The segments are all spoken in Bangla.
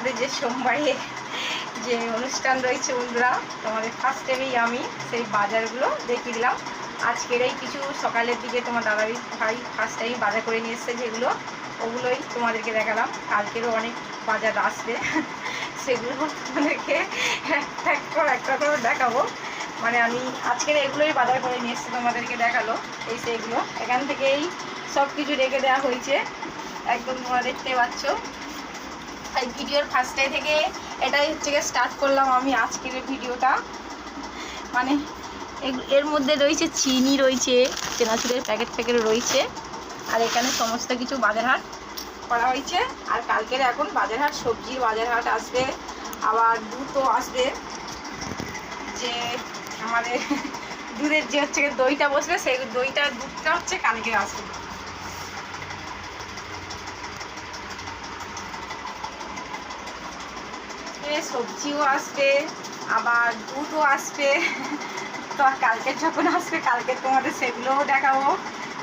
আমাদের যে সোমবারে যে অনুষ্ঠান রয়েছে বন্ধুরা, তোমাদের ফার্স্ট টাইমেই আমি সেই বাজারগুলো দেখিয়ে দিলাম আজকের এই কিছু সকালের দিকে তোমার দাদাই ভাই ফার্স্ট টাইম বাজার করে নিয়ে এসছে যেগুলো, ওগুলোই তোমাদেরকে দেখালাম। কালকেরও অনেক বাজার আসবে, সেগুলো তোমাদেরকে একটা পর একটা করে দেখাবো। মানে আমি আজকের এগুলোই বাজার করে নিয়ে এসছি তোমাদেরকে দেখাল, এই সেইগুলো এখান থেকেই সব কিছু রেখে দেওয়া হয়েছে। একদম তোমরা দেখতে পাচ্ছ। এই ভিডিওর ফার্স্টে থেকে এটাই হচ্ছে গিয়ে স্টার্ট করলাম আমি আজকের ভিডিওটা। মানে এর মধ্যে রয়েছে চিনি, রয়েছে চেনাচুরের প্যাকেট প্যাকেট রয়েছে, আর এখানে সমস্ত কিছু বাজারহাট করা হয়েছে। আর কালকের এখন বাজারহাট সবজির বাজারহাট আসবে, আবার দুধও আসবে। যে আমাদের দুধের যে হচ্ছে দইটা বসবে, সেই দইটা দুধটা হচ্ছে কালকে আসবে। এ সবজিও আসবে, আবার দুধও আসবে। তো কালকে যখন আসবে, কালকে তোমাদের সেগুলোও দেখাবো।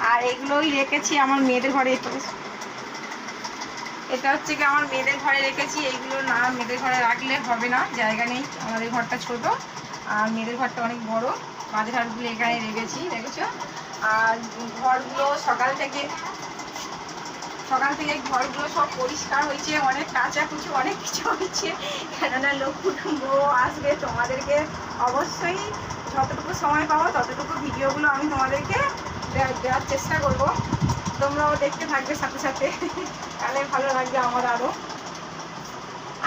আর এগুলোই রেখেছি আমার মেয়েদের ঘরে এটা হচ্ছে কি আমার মেয়েদের ঘরে রেখেছি, এইগুলো না মেয়েদের ঘরে রাখলে হবে না, জায়গা নেই, আমাদের ঘরটা ছোট, আর মেয়েদের ঘরটা অনেক বড় বাজার হাটগুলো এখানে রেখেছি দেখেছ আর ঘরগুলো সকাল থেকে সকাল থেকে ঘরগুলো সব পরিষ্কার হয়েছে, অনেক কাঁচা কুচু অনেক কিছু হয়েছে। কেননা লোক কুটুম্ব আসবে তোমাদেরকে অবশ্যই যতটুকু সময় পাবো, ততটুকু ভিডিওগুলো আমি তোমাদেরকে দেওয়ার চেষ্টা করব। তোমরাও দেখতে থাকবে সাথে সাথে। তাহলে ভালো লাগবে আমার আরও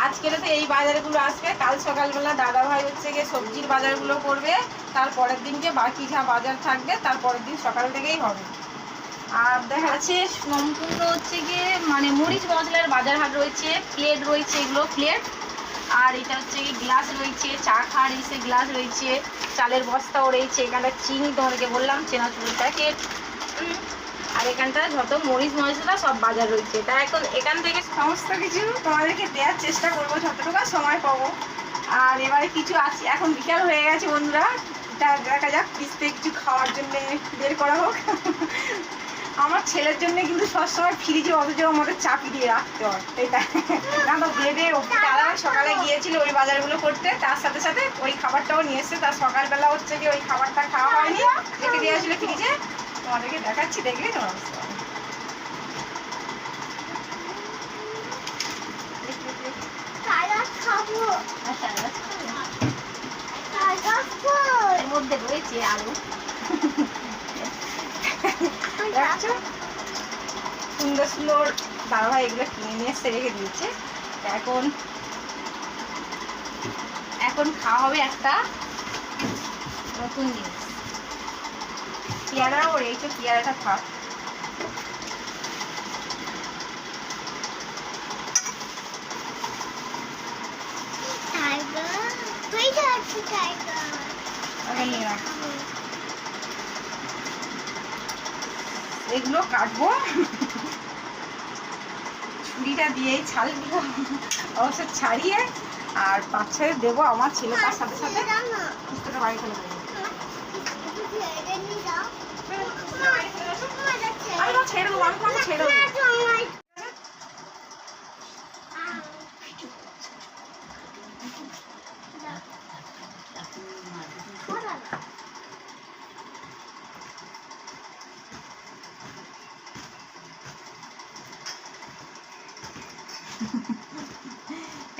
আজকের তো এই বাজারগুলো আসবে। কাল সকালবেলা দাদা ভাই হচ্ছে গিয়ে সবজির বাজারগুলো করবে। তারপরের দিনকে বাকি যা বাজার থাকবে তারপরের দিন সকাল থেকেই হবে। আর দেখা যাচ্ছে সম্পূর্ণ হচ্ছে গিয়ে মানে মরিচ মশলার বাজার হাট রয়েছে প্লেট রয়েছে এগুলো প্লেট আর এটা হচ্ছে কি গ্লাস রয়েছে, চা খাওয়ার এসে গ্লাস রয়েছে, চালের বস্তাও রয়েছে, এখানটা চিনি তোমাদেরকে বললাম, চেনাচুরের প্যাকেট আর এখানটা যত মরিচ মশলা সব বাজার রয়েছে। তা এখন এখান থেকে সমস্ত কিছু তোমাদেরকে দেওয়ার চেষ্টা করব, যতটুকু সময় পাবো। আর এবারে কিছু আছে, এখন বিকাল হয়ে গেছে বন্ধুরা। দেখা যাক পিসতে কিছু খাওয়ার জন্য বের করা হোক। আমার ছেলের জন্য কিন্তু সবসময় ফ্রিজে অথচ আমাদের চাপি দিয়ে রাখতে হয় এটা না তো বেডে দাদা সকালে গিয়েছিল ওই বাজারগুলো করতে তার সাথে সাথে ওই খাবারটাও নিয়ে এসছে। তার সকালবেলা হচ্ছে কি ওই খাবারটা খাওয়া হয়নি রেখে দিয়ে আসলে ফ্রিজে। তোমাদেরকে দেখাচ্ছি দেখলেই তোমরা আচ্ছা। এর মধ্যে রয়েছে আলু। দেখছ সুন্দর সুন্দর দাদাভাই এগুলো কিনে নিয়ে এসে রেখে দিয়েছে। এখন এখন খাওয়া হবে একটা নতুন জিনিস। পেয়ারাও রয়েছে পেয়ারাটা থাক ওটা নিয়ে রাখ। এগুলো কাটবো। ছুরিটা দিয়েই ছালগুলো অবশ্য ছাড়িয়ে আর বাচ্চাদের দেবো আমার ছেলে তার সাথে সাথে। পুস্তকটা বাড়ি ফেলে দেবো ছেড়ে দেবো। আমি ছেড়ে দেবো।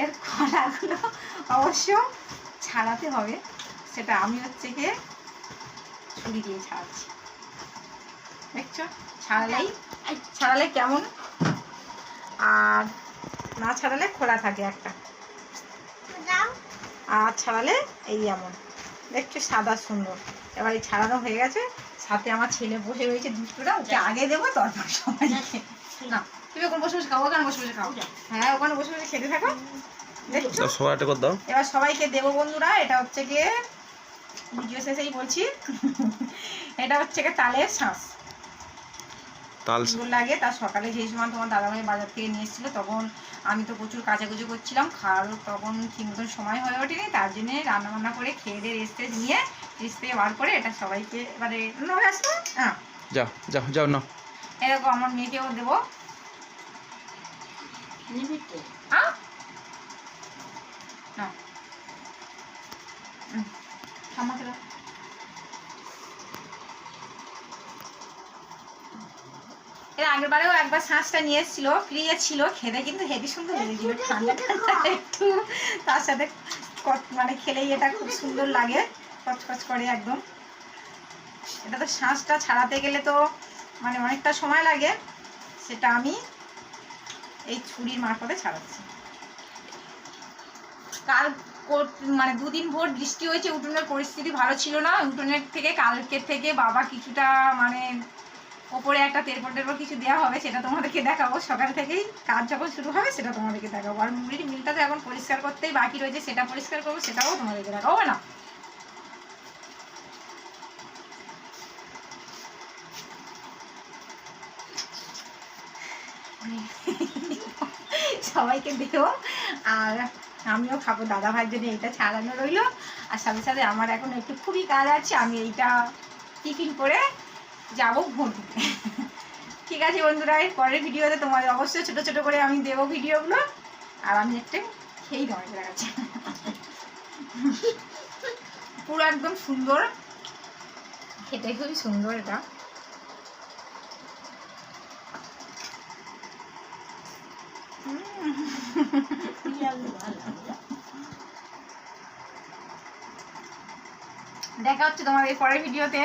এর কলাগুলো অবশ্য ছাড়াতে হবে। সেটা আমি হচ্ছে গিয়ে ছুরি দিয়ে ছাড়াচ্ছি। দেখছ? ছাড়ালেই ছাড়ালে কেমন? আর না ছাড়ালে খোলা থাকে একটা। আর ছাড়ালে এই এমন দেখছ সাদা সুন্দর। এবার এই ছাড়ানো হয়ে গেছে। সাথে আমার ছেলে বসে রয়েছে দুষ্টুটা ওকে আগে দেবো তারপর সময় না তুমি ওখানে বসে বসে খাও ওখানে বসে বসে খাও। হ্যাঁ ওখানে বসে বসে খেতে থাকো। করে দাও। এবার সবাইকে দেবো বন্ধুরা এটা হচ্ছে গিয়ে ভিডিও শেষেই বলছি। এটা হচ্ছে গিয়ে তালের শাঁস। তাল লাগে তার সকালে যেই সময় তোমার দাদাভাই বাজার থেকে নিয়ে এসেছিল তখন আমি তো প্রচুর কাচাকুচি করছিলাম খাওয়ারও তখন ঠিক মতন সময় হয়ে ওঠেনি তার জন্যে রান্না বান্না করে খেয়ে দিয়ে রেস্টে নিয়ে বার করে এটা সবাইকে এবারে হ্যাঁ যাও যাও যাও না এরকম আমার মেয়েকেও দেবো। আগের বারেও একবার শাঁসটা নিয়ে এসেছিল ফ্রিয়ে ছিল খেতে কিন্তু হেভি সুন্দর লেগেছিল। ঠান্ডা একটু তার সাথে মানে খেলেই এটা খুব সুন্দর লাগে। কচকচ করে একদম। এটা তো শ্বাসটা ছাড়াতে গেলে তো মানে অনেকটা সময় লাগে। সেটা আমি এই ছুরির মারফতে ছাড়াচ্ছি। কাল মানে দুদিন ভোর বৃষ্টি হয়েছে, উঠোনের পরিস্থিতি ভালো ছিল না। উঠোনের থেকে কালকের থেকে বাবা কিছুটা মানে ওপরে একটা তেরপর টেরপর কিছু দেওয়া হবে, সেটা তোমাদেরকে দেখাবো। সকাল থেকেই কাজ যখন শুরু হবে, সেটা তোমাদেরকে দেখাবো। আর মুড়ির মিলটা তো এখন পরিষ্কার করতেই বাকি রয়েছে, সেটা পরিষ্কার করব, সেটাও তোমাদেরকে দেখাবো না? সবাইকে দেবো আর আমিও খাব। দাদা ভাইয়ের জন্য এইটা ছাড়ানো রইল। আর সাথে সাথে আমার এখন একটু খুবই কাজ আছে। আমি এইটা টিফিন করে যাব ভোট ঠিক আছে বন্ধুরা, এর পরের ভিডিওতে তোমাদের অবশ্যই ছোট ছোট করে আমি দেবো ভিডিওগুলো। আর আমি একটা খেয়েই তোমাদের দেখাচ্ছি পুরো একদম সুন্দর। খেতে খুবই সুন্দর এটা। দেখা হচ্ছে তোমার এই পরের ভিডিওতে।